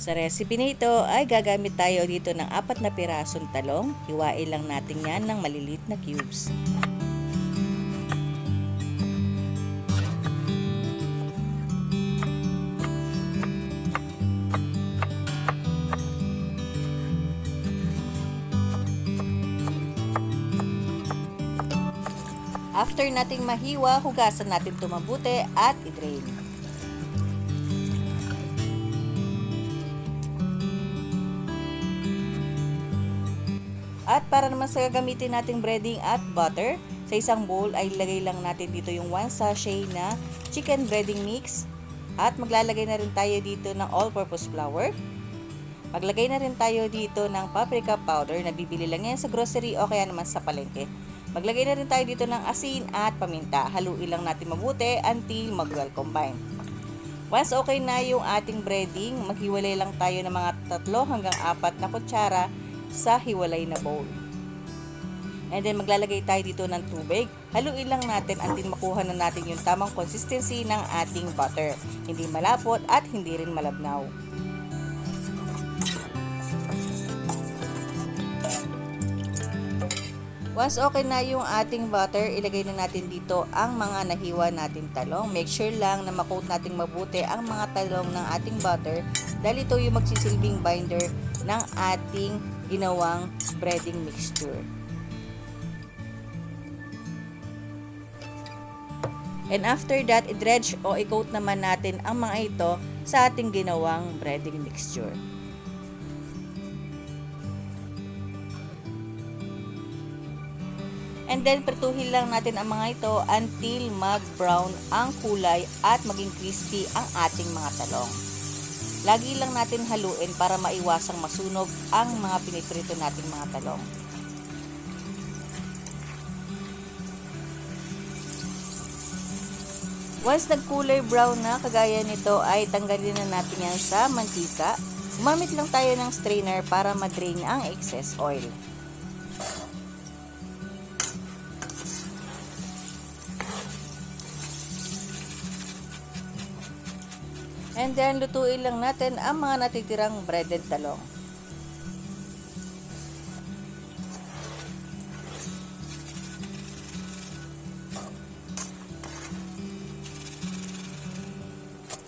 Sa recipe na ito ay gagamit tayo dito ng apat na pirasong talong. Hiwain lang natin yan ng maliliit na cubes. After nating mahiwa, hugasan natin ito mabuti at i-drain. At para naman sa gagamitin nating breading at butter, sa isang bowl ay ilagay lang natin dito yung 1 sachet na chicken breading mix. At maglalagay na rin tayo dito ng all-purpose flour. Maglagay na rin tayo dito ng paprika powder na bibili lang yan sa grocery o kaya naman sa palengke. Maglagay na rin tayo dito ng asin at paminta. Haluin lang natin mabuti until mag-well combine. Once okay na yung ating breading, maghiwalay lang tayo ng mga tatlo hanggang apat na kutsara sa hiwalay na bowl. And then maglalagay tayo dito ng tubig. Haluin lang natin until makuha na natin yung tamang consistency ng ating butter. Hindi malapot at hindi rin malabnaw. Once okay na yung ating butter, ilagay na natin dito ang mga nahiwa nating talong. Make sure lang na makoat natin mabuti ang mga talong ng ating butter dahil ito yung magsisilbing binder ng ating ginawang breading mixture. And after that, i-dredge o i-coat naman natin ang mga ito sa ating ginawang breading mixture. And then, prituhin lang natin ang mga ito until mag-brown ang kulay at maging crispy ang ating mga talong. Lagi lang natin haluin para maiwasang masunog ang mga piniprito nating mga talong. Once nagkulay brown na, kagaya nito ay tanggalin na natin yan sa mantika. Gumamit lang tayo ng strainer para madrain ang excess oil. And then, lutuin lang natin ang mga natitirang breaded talong.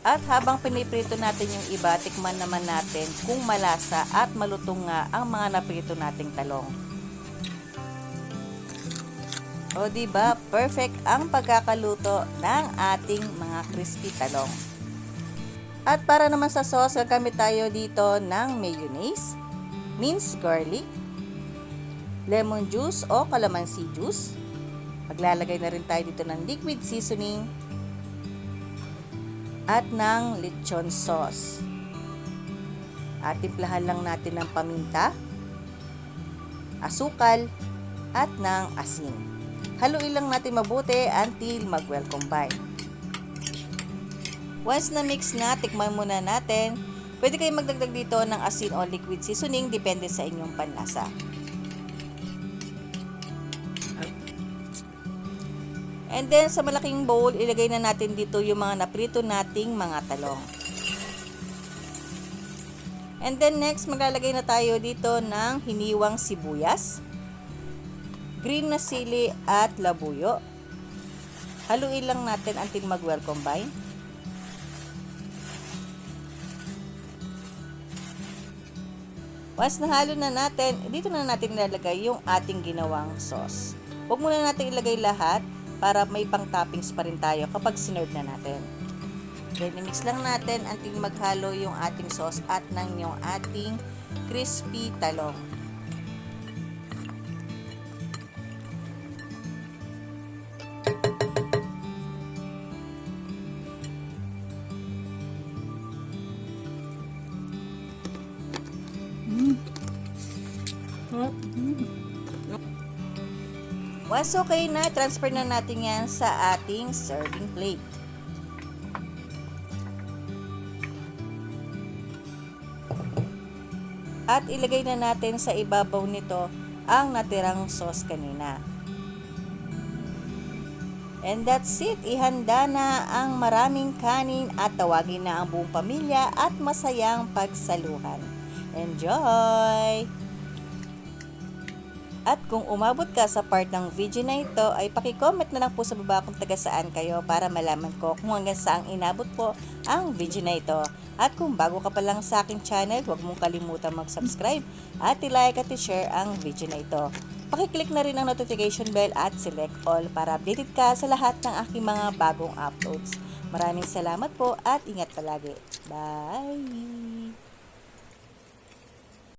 At habang piniprito natin yung iba, tikman naman natin kung malasa at malutong nga ang mga naprito nating talong. O di ba perfect ang pagkakaluto ng ating mga crispy talong. At para naman sa sauce, gagamit tayo dito ng mayonnaise, minced garlic, lemon juice o calamansi juice. Maglalagay na rin tayo dito ng liquid seasoning at ng lechon sauce. At timplahan lang natin ng paminta, asukal, at ng asin. Haluin lang natin mabuti until mag-well combine. Once na mix na, tikman muna natin. Pwede kayong magdagdag dito ng asin o liquid seasoning depende sa inyong panlasa. And then sa malaking bowl, ilagay na natin dito yung mga naprito nating mga talong. And then next, maglalagay na tayo dito ng hiniwang sibuyas, green na sili at labuyo. Haluin lang natin until mag-well combine. Once nahalo na natin, dito na natin ilalagay yung ating ginawang sauce. Huwag muna natin ilagay lahat para may pang toppings pa rin tayo kapag sinerve na natin. Then, mix lang natin until maghalo yung ating sauce at ng yung ating crispy talong. Once okay na, transfer na natin yan sa ating serving plate. At ilagay na natin sa ibabaw nito ang natirang sauce kanina. And that's it. Ihanda na ang maraming kanin at tawagin na ang buong pamilya at masayang pagsaluhan. Enjoy! At kung umabot ka sa part ng video na ito, ay pakicomment na lang po sa baba kung taga saan kayo para malaman ko kung hanggang saan inabot po ang video na ito. At kung bago ka pa lang sa aking channel, huwag mong kalimutan mag-subscribe at i-like at i-share ang video na ito. Pakiclick na rin ang notification bell at select all para updated ka sa lahat ng aking mga bagong uploads. Maraming salamat po at ingat palagi. Bye!